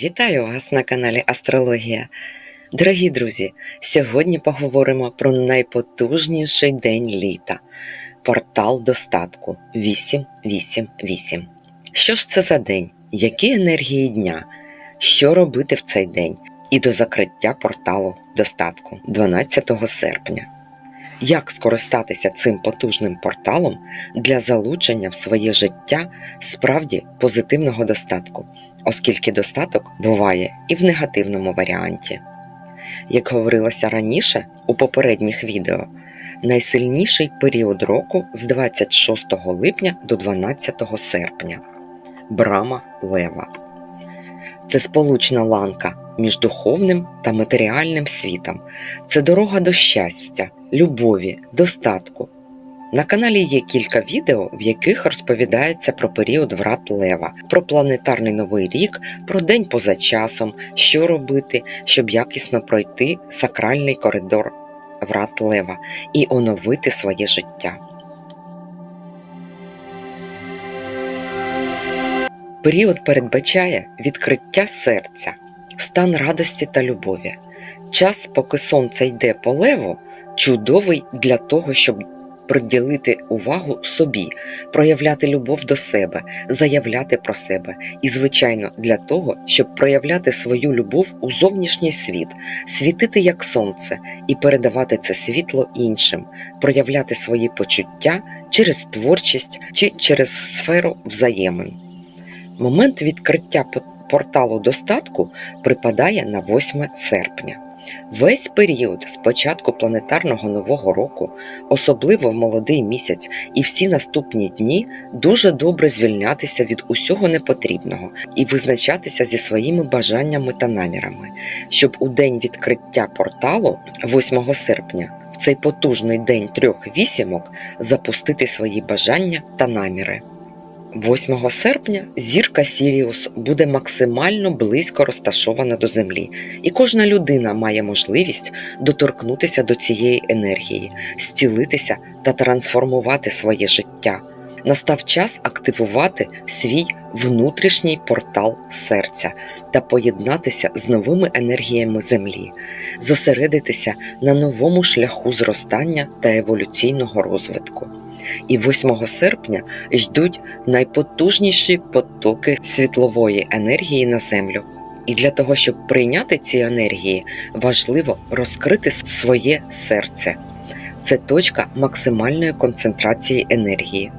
Вітаю вас на каналі Астрологія. Дорогі друзі, сьогодні поговоримо про найпотужніший день літа портал достатку 888. Що ж це за день? Які енергії дня? Що робити в цей день? І до закриття порталу достатку 12 серпня. Як скористатися цим потужним порталом для залучення в своє життя справді позитивного достатку? Оскільки достаток буває і в негативному варіанті. Як говорилося раніше у попередніх відео, найсильніший період року з 26 липня до 12 серпня Брама Лева. Це сполучна ланка між духовним та матеріальним світом. Це дорога до щастя, любові, достатку, на каналі є кілька відео, в яких розповідається про період врат Лева, про планетарний новий рік, про день поза часом, що робити, щоб якісно пройти сакральний коридор врат Лева і оновити своє життя. Період передбачає відкриття серця, стан радості та любові. Час, поки сонце йде по леву, чудовий для того, щоб приділити увагу собі, проявляти любов до себе, заявляти про себе і, звичайно, для того, щоб проявляти свою любов у зовнішній світ, світити як сонце і передавати це світло іншим, проявляти свої почуття через творчість чи через сферу взаємин. Момент відкриття порталу достатку припадає на 8 серпня. Весь період з початку планетарного нового року, особливо в молодий місяць і всі наступні дні, дуже добре звільнятися від усього непотрібного і визначатися зі своїми бажаннями та намірами, щоб у день відкриття порталу, 8 серпня, в цей потужний день трьох вісімок, запустити свої бажання та наміри. 8 серпня зірка Сіріус буде максимально близько розташована до Землі, і кожна людина має можливість доторкнутися до цієї енергії, зцілитися та трансформувати своє життя. Настав час активувати свій внутрішній портал серця та поєднатися з новими енергіями Землі, зосередитися на новому шляху зростання та еволюційного розвитку і 8 серпня йдуть найпотужніші потоки світлової енергії на Землю. І для того, щоб прийняти ці енергії, важливо розкрити своє серце. Це точка максимальної концентрації енергії,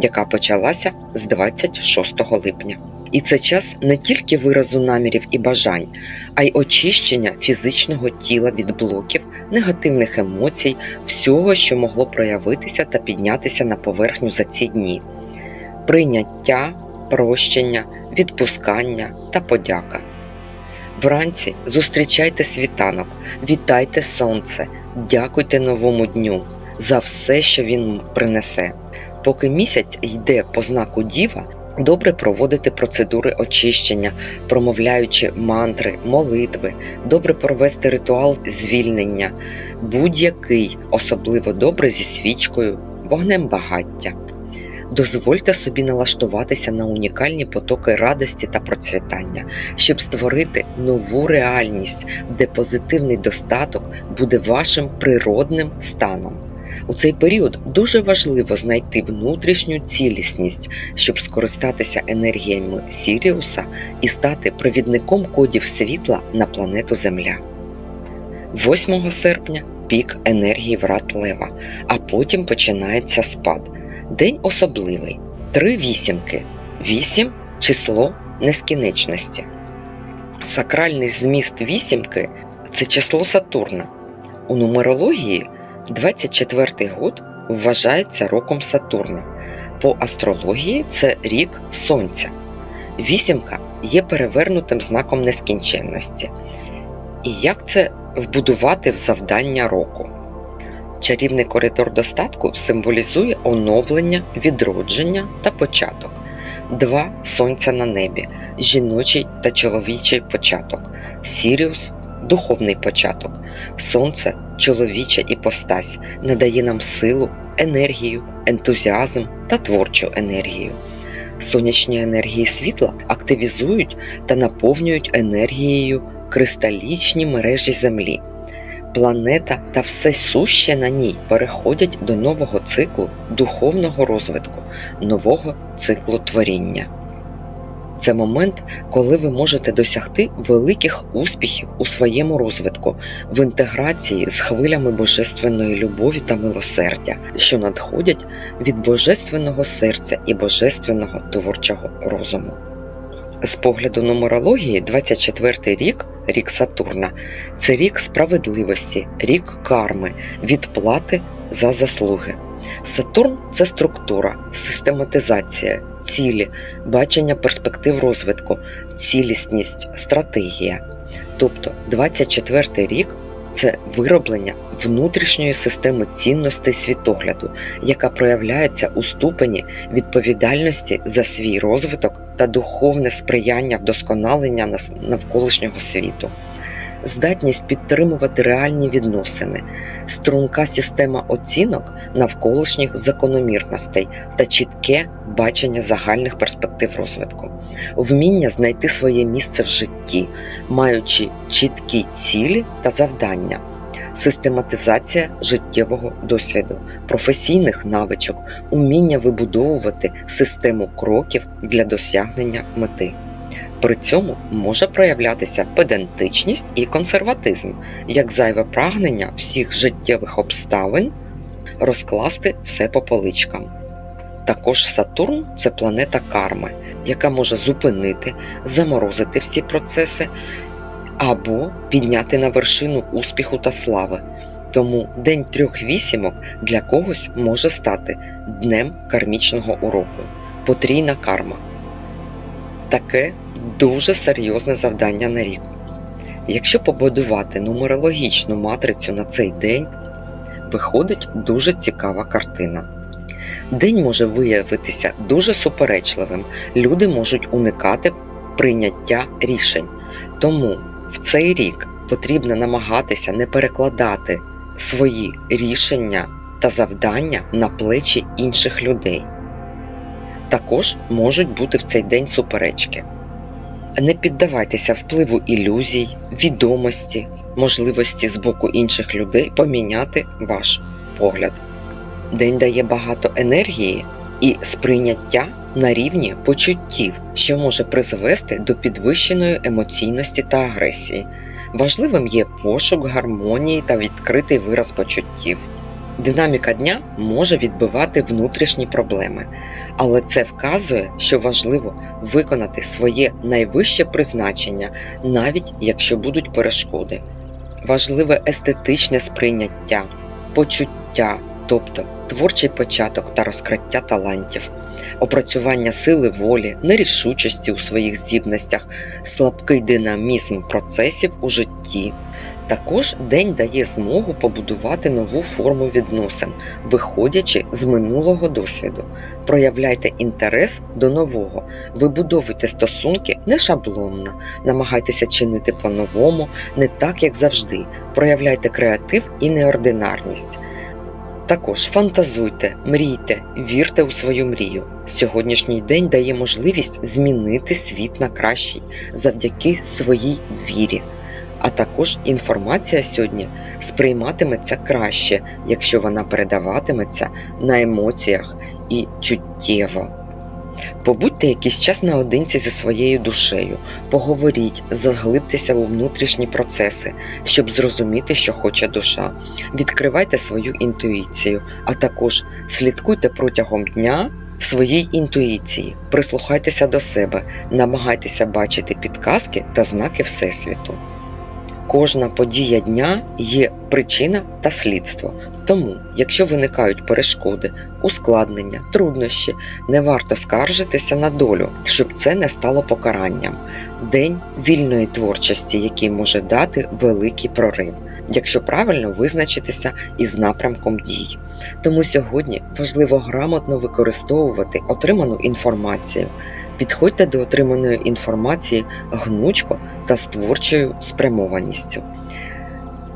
яка почалася з 26 липня. І це час не тільки виразу намірів і бажань, а й очищення фізичного тіла від блоків, негативних емоцій, всього, що могло проявитися та піднятися на поверхню за ці дні, прийняття, прощення, відпускання та подяка. Вранці зустрічайте світанок, вітайте сонце, дякуйте новому дню за все, що він принесе. Поки місяць йде по знаку Діва. Добре проводити процедури очищення, промовляючи мантри, молитви, добре провести ритуал звільнення, будь-який, особливо добре зі свічкою, вогнем багаття. Дозвольте собі налаштуватися на унікальні потоки радості та процвітання, щоб створити нову реальність, де позитивний достаток буде вашим природним станом. У цей період дуже важливо знайти внутрішню цілісність, щоб скористатися енергіями Сіріуса і стати провідником кодів світла на планету Земля. 8 серпня пік енергії врат Лева, а потім починається спад. День особливий. Три вісімки. Вісім число нескінченності. Сакральний зміст вісімки це число Сатурна. У нумерології 24-й год вважається роком Сатурна. По астрології це рік Сонця. Вісімка є перевернутим знаком нескінченності. І як це вбудувати в завдання року? Чарівний коридор достатку символізує оновлення, відродження та початок. Два сонця на небі, жіночий та чоловічий початок, Сіріус духовний початок. Сонце, чоловіча іпостась, надає нам силу, енергію, ентузіазм та творчу енергію. Сонячні енергії світла активізують та наповнюють енергією кристалічні мережі Землі. Планета та все суще на ній переходять до нового циклу духовного розвитку, нового циклу творіння. Це момент, коли ви можете досягти великих успіхів у своєму розвитку, в інтеграції з хвилями божественної любові та милосердя, що надходять від божественного серця і божественного творчого розуму. З погляду нумерології, 24-й рік, рік Сатурна, це рік справедливості, рік карми, відплати за заслуги. Сатурн це структура, систематизація, цілі, бачення перспектив розвитку, цілісність, стратегія. Тобто 24 рік це вироблення внутрішньої системи цінностей світогляду, яка проявляється у ступені відповідальності за свій розвиток та духовне сприяння вдосконалення навколишнього світу. Здатність підтримувати реальні відносини, струнка система оцінок навколишніх закономірностей та чітке бачення загальних перспектив розвитку, вміння знайти своє місце в житті, маючи чіткі цілі та завдання, систематизація життєвого досвіду, професійних навичок, уміння вибудовувати систему кроків для досягнення мети. При цьому може проявлятися педантичність і консерватизм, як зайве прагнення всіх життєвих обставин розкласти все по поличкам. Також Сатурн це планета карми, яка може зупинити, заморозити всі процеси або підняти на вершину успіху та слави. Тому День трьох вісімок для когось може стати днем кармічного уроку, потрійна карма. Таке дуже серйозне завдання на рік. Якщо побудувати нумерологічну матрицю на цей день, виходить дуже цікава картина. День може виявитися дуже суперечливим, люди можуть уникати прийняття рішень. Тому в цей рік потрібно намагатися не перекладати свої рішення та завдання на плечі інших людей. Також можуть бути в цей день суперечки. Не піддавайтеся впливу ілюзій, відомості, можливості з боку інших людей поміняти ваш погляд. День дає багато енергії і сприйняття на рівні почуттів, що може призвести до підвищеної емоційності та агресії. Важливим є пошук гармонії та відкритий вираз почуттів. Динаміка дня може відбивати внутрішні проблеми, але це вказує, що важливо виконати своє найвище призначення, навіть якщо будуть перешкоди. Важливе естетичне сприйняття, почуття, тобто творчий початок та розкриття талантів, опрацювання сили волі, нерішучості у своїх здібностях, слабкий динамізм процесів у житті. Також день дає змогу побудувати нову форму відносин, виходячи з минулого досвіду. Проявляйте інтерес до нового, вибудовуйте стосунки не шаблонно, намагайтеся чинити по-новому, не так, як завжди. Проявляйте креатив і неординарність. Також фантазуйте, мрійте, вірте у свою мрію. Сьогоднішній день дає можливість змінити світ на кращий завдяки своїй вірі. А також інформація сьогодні сприйматиметься краще, якщо вона передаватиметься на емоціях і чуттєво. Побудьте якийсь час наодинці зі своєю душею, поговоріть, заглибтеся у внутрішні процеси, щоб зрозуміти, що хоче душа. Відкривайте свою інтуїцію, а також слідкуйте протягом дня своїй інтуїції, прислухайтеся до себе, намагайтеся бачити підказки та знаки Всесвіту. Кожна подія дня є причина та слідство. Тому, якщо виникають перешкоди, ускладнення, труднощі, не варто скаржитися на долю, щоб це не стало покаранням. День вільної творчості, який може дати великий прорив, якщо правильно визначитися із напрямком дій. Тому сьогодні важливо грамотно використовувати отриману інформацію. Підходьте до отриманої інформації гнучко та з творчою спрямованістю.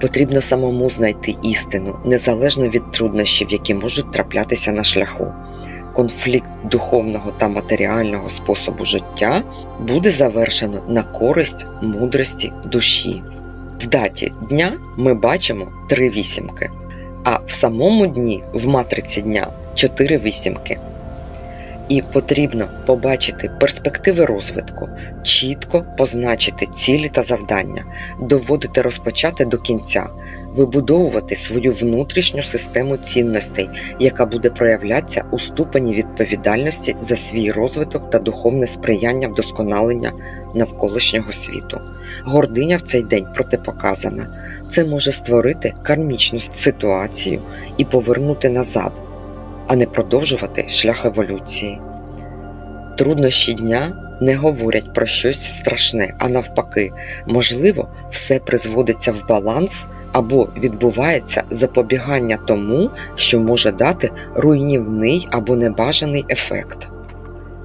Потрібно самому знайти істину, незалежно від труднощів, які можуть траплятися на шляху. конфлікт духовного та матеріального способу життя буде завершено на користь мудрості душі. В даті дня ми бачимо три вісімки, а в самому дні в матриці дня чотири вісімки. І потрібно побачити перспективи розвитку, чітко позначити цілі та завдання, доводити розпочати до кінця, вибудовувати свою внутрішню систему цінностей, яка буде проявлятися у ступені відповідальності за свій розвиток та духовне сприяння вдосконалення навколишнього світу. Гординя в цей день протипоказана. Це може створити кармічну ситуацію і повернути назад, а не продовжувати шлях еволюції. Труднощі дня не говорять про щось страшне, а навпаки, можливо, все призводиться в баланс або відбувається запобігання тому, що може дати руйнівний або небажаний ефект.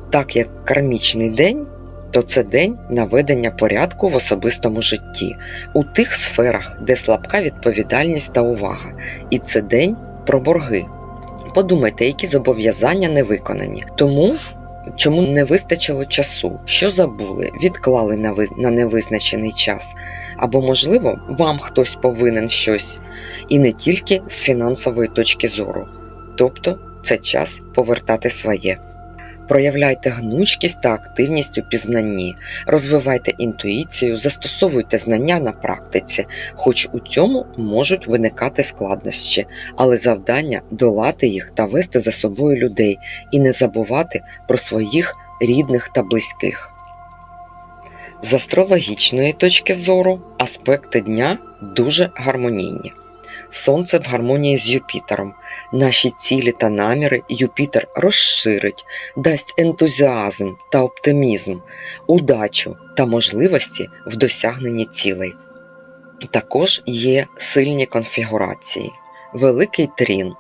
Так як кармічний день, то це день наведення порядку в особистому житті, у тих сферах, де слабка відповідальність та увага, і це день про борги. Подумайте, які зобов'язання не виконані. Тому чому не вистачило часу, що забули, відклали на ви- на невизначений час, або, можливо, вам хтось повинен щось, і не тільки з фінансової точки зору. Тобто це час повертати своє. Проявляйте гнучкість та активність у пізнанні, розвивайте інтуїцію, застосовуйте знання на практиці, хоч у цьому можуть виникати складнощі, але завдання долати їх та вести за собою людей і не забувати про своїх рідних та близьких. З астрологічної точки зору аспекти дня дуже гармонійні. Сонце в гармонії з Юпітером. Наші цілі та наміри Юпітер розширить, дасть ентузіазм та оптимізм, удачу та можливості в досягненні цілей. Також є сильні конфігурації: Великий трін,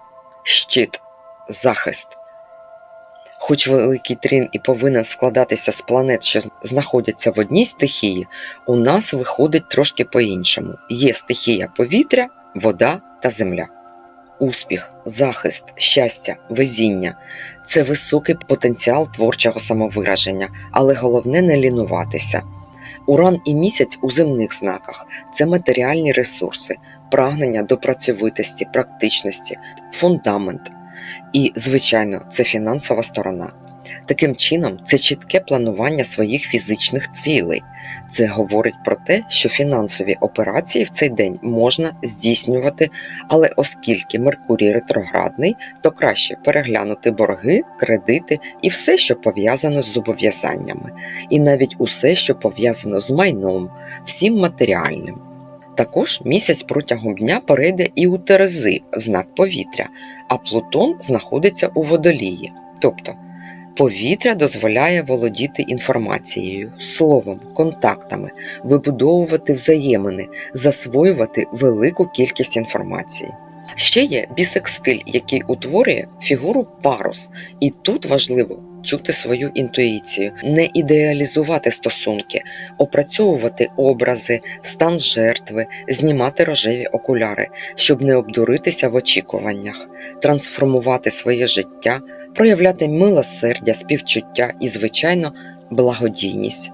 щит, захист. Хоч великий трін і повинен складатися з планет, що знаходяться в одній стихії, у нас виходить трошки по-іншому. Є стихія повітря, вода та земля. Успіх, захист, щастя, везіння це високий потенціал творчого самовираження, але головне не лінуватися. Уран і місяць у земних знаках це матеріальні ресурси, прагнення до працьовитості, практичності, фундамент. І, звичайно, це фінансова сторона. Таким чином, це чітке планування своїх фізичних цілей. Це говорить про те, що фінансові операції в цей день можна здійснювати, але оскільки Меркурій ретроградний, то краще переглянути борги, кредити і все, що пов'язано з зобов'язаннями, і навіть усе, що пов'язано з майном, всім матеріальним. Також місяць протягом дня перейде і у Терези в знак повітря, а Плутон знаходиться у водолії. Тобто повітря дозволяє володіти інформацією, словом, контактами, вибудовувати взаємини, засвоювати велику кількість інформації. Ще є бісекстиль, який утворює фігуру парус, і тут важливо чути свою інтуїцію, не ідеалізувати стосунки, опрацьовувати образи, стан жертви, знімати рожеві окуляри, щоб не обдуритися в очікуваннях, трансформувати своє життя, проявляти милосердя, співчуття і, звичайно, благодійність,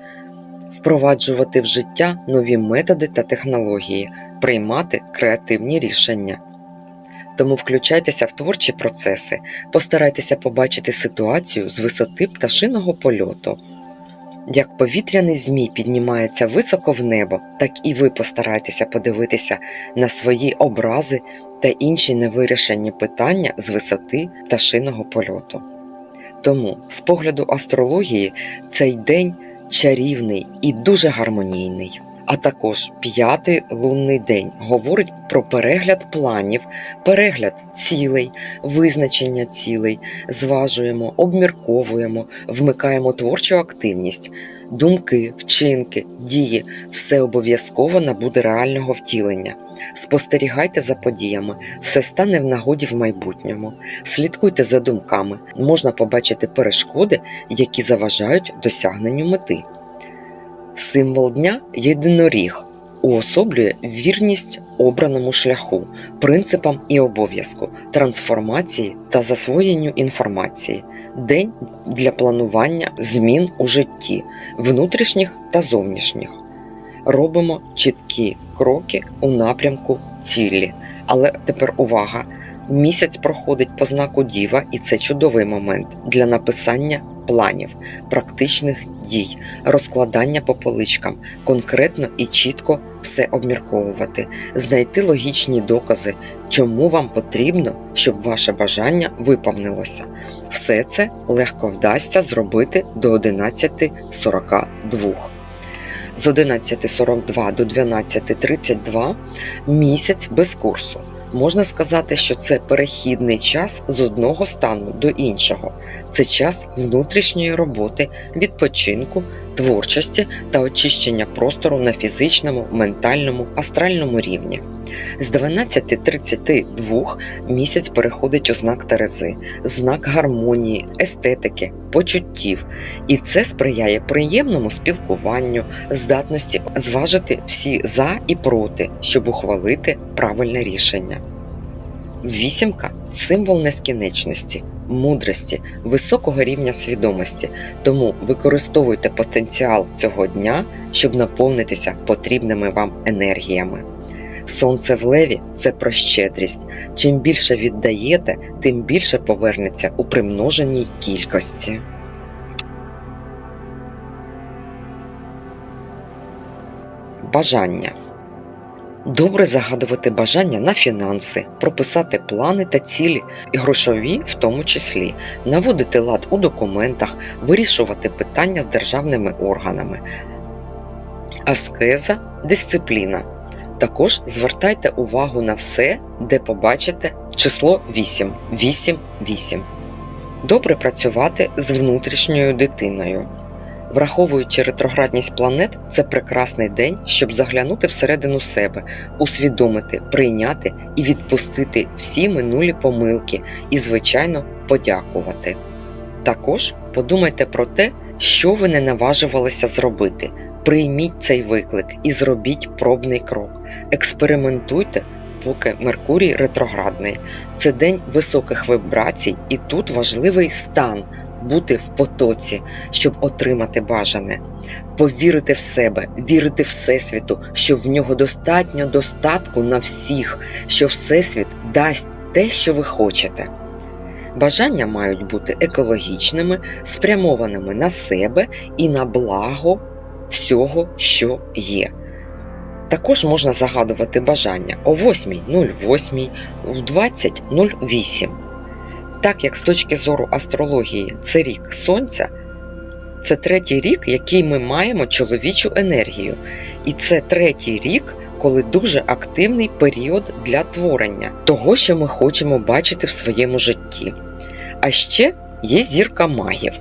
впроваджувати в життя нові методи та технології, приймати креативні рішення. Тому включайтеся в творчі процеси, постарайтеся побачити ситуацію з висоти пташиного польоту. Як повітряний змій піднімається високо в небо, так і ви постарайтеся подивитися на свої образи та інші невирішені питання з висоти пташиного польоту. Тому, з погляду астрології, цей день чарівний і дуже гармонійний. А також п'ятий лунний день говорить про перегляд планів, перегляд цілей, визначення цілей, зважуємо, обмірковуємо, вмикаємо творчу активність, думки, вчинки, дії все обов'язково набуде реального втілення. Спостерігайте за подіями, все стане в нагоді в майбутньому. Слідкуйте за думками, можна побачити перешкоди, які заважають досягненню мети. Символ дня єдиноріг уособлює вірність обраному шляху, принципам і обов'язку, трансформації та засвоєнню інформації. День для планування змін у житті, внутрішніх та зовнішніх. Робимо чіткі кроки у напрямку цілі. Але тепер увага! Місяць проходить по знаку Діва, і це чудовий момент для написання планів, практичних дій, розкладання по поличкам, конкретно і чітко все обмірковувати, знайти логічні докази, чому вам потрібно, щоб ваше бажання виповнилося. Все це легко вдасться зробити до 11.42. З 11.42 до 12.32 місяць без курсу. Можна сказати, що це перехідний час з одного стану до іншого. Це час внутрішньої роботи, відпочинку, творчості та очищення простору на фізичному, ментальному, астральному рівні. З 12.32 місяць переходить у знак Терези, знак гармонії, естетики, почуттів, і це сприяє приємному спілкуванню, здатності зважити всі за і проти, щоб ухвалити правильне рішення. Вісімка символ нескінченності, мудрості, високого рівня свідомості, тому використовуйте потенціал цього дня, щоб наповнитися потрібними вам енергіями. Сонце в леві це про щедрість. Чим більше віддаєте, тим більше повернеться у примноженій кількості. Бажання Добре загадувати бажання на фінанси, прописати плани та цілі, і грошові в тому числі, наводити лад у документах, вирішувати питання з державними органами, аскеза, дисципліна. Також звертайте увагу на все, де побачите число 8, 8, 8. Добре працювати з внутрішньою дитиною. Враховуючи ретроградність планет, це прекрасний день, щоб заглянути всередину себе, усвідомити, прийняти і відпустити всі минулі помилки і, звичайно, подякувати. Також подумайте про те, що ви не наважувалися зробити. Прийміть цей виклик і зробіть пробний крок. Експериментуйте, поки Меркурій ретроградний. Це день високих вібрацій, і тут важливий стан бути в потоці, щоб отримати бажане, повірити в себе, вірити Всесвіту, що в нього достатньо достатку на всіх, що Всесвіт дасть те, що ви хочете. Бажання мають бути екологічними, спрямованими на себе і на благо всього, що є. Також можна загадувати бажання о 8.08, в 20.08. Так як з точки зору астрології це рік Сонця, це третій рік, який ми маємо чоловічу енергію. І це третій рік, коли дуже активний період для творення того, що ми хочемо бачити в своєму житті. А ще є зірка магів,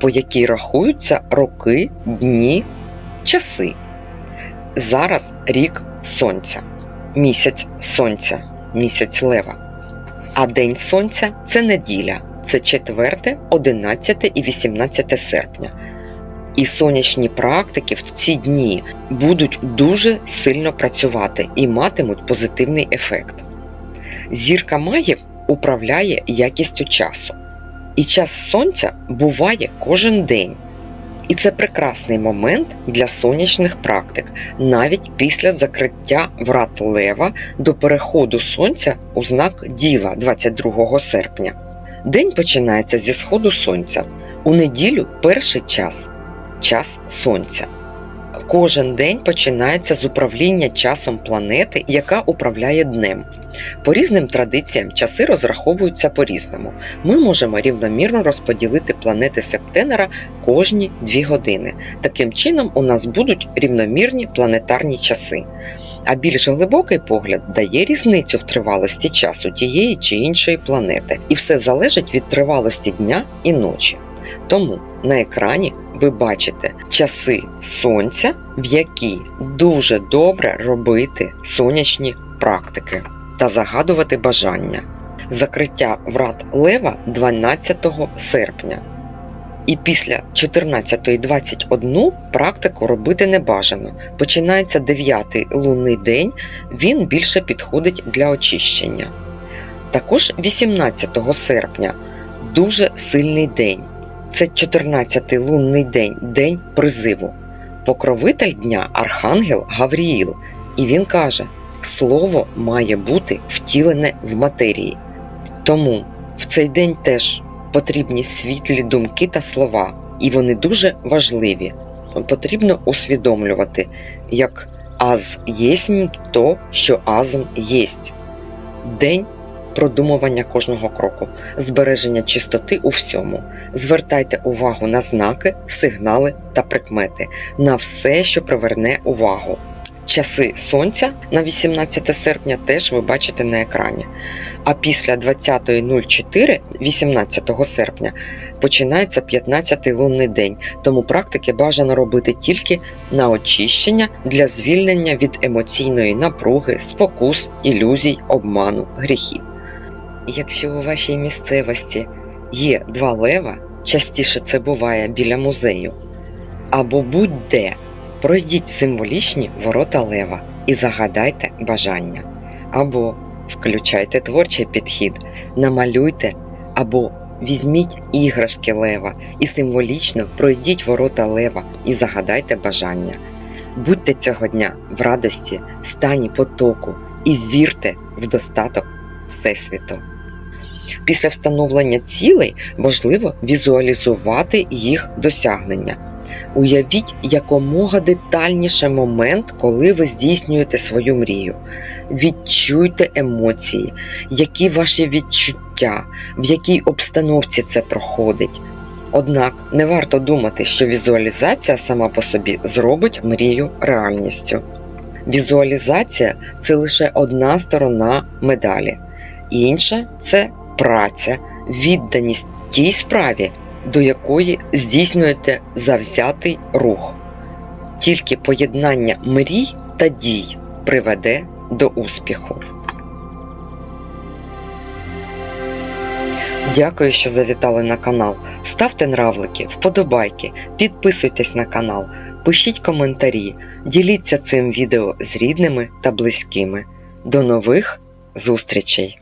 по якій рахуються роки, дні, часи. Зараз рік Сонця, місяць Сонця, місяць Лева. А День Сонця це неділя, це 4, 11 і 18 серпня. І сонячні практики в ці дні будуть дуже сильно працювати і матимуть позитивний ефект. Зірка магів управляє якістю часу. І час сонця буває кожен день. І це прекрасний момент для сонячних практик, навіть після закриття врат Лева до переходу сонця у знак Діва 22 серпня. День починається зі сходу сонця. У неділю перший час час сонця. Кожен день починається з управління часом планети, яка управляє днем. По різним традиціям часи розраховуються по-різному. Ми можемо рівномірно розподілити планети Септенера кожні дві години. Таким чином, у нас будуть рівномірні планетарні часи. А більш глибокий погляд дає різницю в тривалості часу тієї чи іншої планети, і все залежить від тривалості дня і ночі. Тому на екрані ви бачите часи сонця, в які дуже добре робити сонячні практики та загадувати бажання. Закриття врат Лева 12 серпня. І після 14.21 практику робити не бажано. Починається 9 лунний день, він більше підходить для очищення. Також 18 серпня дуже сильний день. Це 14-й лунний день, день призиву. Покровитель дня Архангел Гавріїл, і він каже: Слово має бути втілене в матерії. Тому в цей день теж потрібні світлі думки та слова, і вони дуже важливі. Потрібно усвідомлювати, як аз єсмь то, що азм єсть. День продумування кожного кроку, збереження чистоти у всьому. Звертайте увагу на знаки, сигнали та прикмети, на все, що приверне увагу. Часи сонця на 18 серпня теж ви бачите на екрані. А після 20.04, 18 серпня, починається 15-й лунний день, тому практики бажано робити тільки на очищення для звільнення від емоційної напруги, спокус, ілюзій, обману, гріхів. Якщо у вашій місцевості є два лева, частіше це буває біля музею, або будь-де, пройдіть символічні ворота лева і загадайте бажання, або включайте творчий підхід, намалюйте або візьміть іграшки лева і символічно пройдіть ворота лева і загадайте бажання. Будьте цього дня в радості, стані потоку і вірте в достаток Всесвіту. Після встановлення цілей важливо візуалізувати їх досягнення. Уявіть якомога детальніше момент, коли ви здійснюєте свою мрію. Відчуйте емоції, які ваші відчуття, в якій обстановці це проходить. Однак не варто думати, що візуалізація сама по собі зробить мрію реальністю. Візуалізація це лише одна сторона медалі, інша це праця, відданість тій справі, до якої здійснюєте завзятий рух. Тільки поєднання мрій та дій приведе до успіху. Дякую, що завітали на канал. Ставте нравлики, вподобайки, підписуйтесь на канал, пишіть коментарі, діліться цим відео з рідними та близькими. До нових зустрічей!